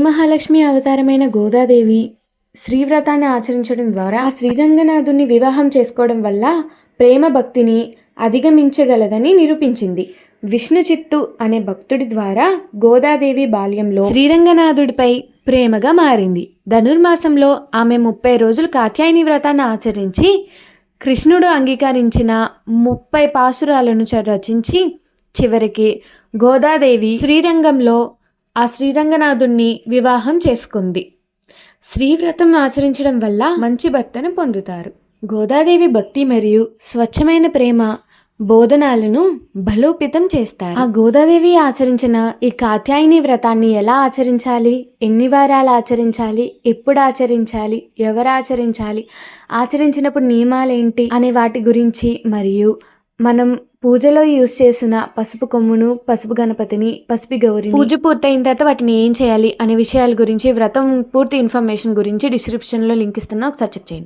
మహాలక్ష్మి అవతారమైన గోదాదేవి శ్రీవ్రతాన్ని ఆచరించడం ద్వారా ఆ శ్రీరంగనాథుని వివాహం చేసుకోవడం వల్ల ప్రేమ భక్తిని అధిగమించగలదని నిరూపించింది. విష్ణు చిత్తు అనే భక్తుడి ద్వారా గోదాదేవి బాల్యంలో శ్రీరంగనాథుడిపై ప్రేమగా మారింది. ధనుర్మాసంలో ఆమె ముప్పై రోజులు కాత్యాయని వ్రతాన్ని ఆచరించి కృష్ణుడు అంగీకరించిన ముప్పై పాసురాలను చ- రచించి చివరికి గోదాదేవి శ్రీరంగంలో ఆ శ్రీరంగనాథుణ్ణి వివాహం చేసుకుంది. శ్రీవ్రతం ఆచరించడం వల్ల మంచి భర్తను పొందుతారు. గోదాదేవి భక్తి మరియు స్వచ్ఛమైన ప్రేమ బోధనాలను బలోపేతం చేస్తారు. ఆ గోదాదేవి ఆచరించిన ఈ కాత్యాయని వ్రతాన్ని ఎలా ఆచరించాలి? ఎన్ని వారాలు ఆచరించాలి? ఎప్పుడు ఆచరించాలి? ఎవరు ఆచరించాలి? ఆచరించినప్పుడు నియమాలేంటి? అనే వాటి గురించి మరియు మనం పూజలో యూజ్ చేసిన పసుపు కొమ్మును పసుపు గణపతిని పసుపు గౌరి పూజ పూర్తయిన తర్వాత వాటిని ఏం చేయాలి అనే విషయాల గురించి వ్రతం పూర్తి ఇన్ఫర్మేషన్ గురించి డిస్క్రిప్షన్లో లింక్ ఇస్తున్నా ఒకసారి చెక్ చేయండి.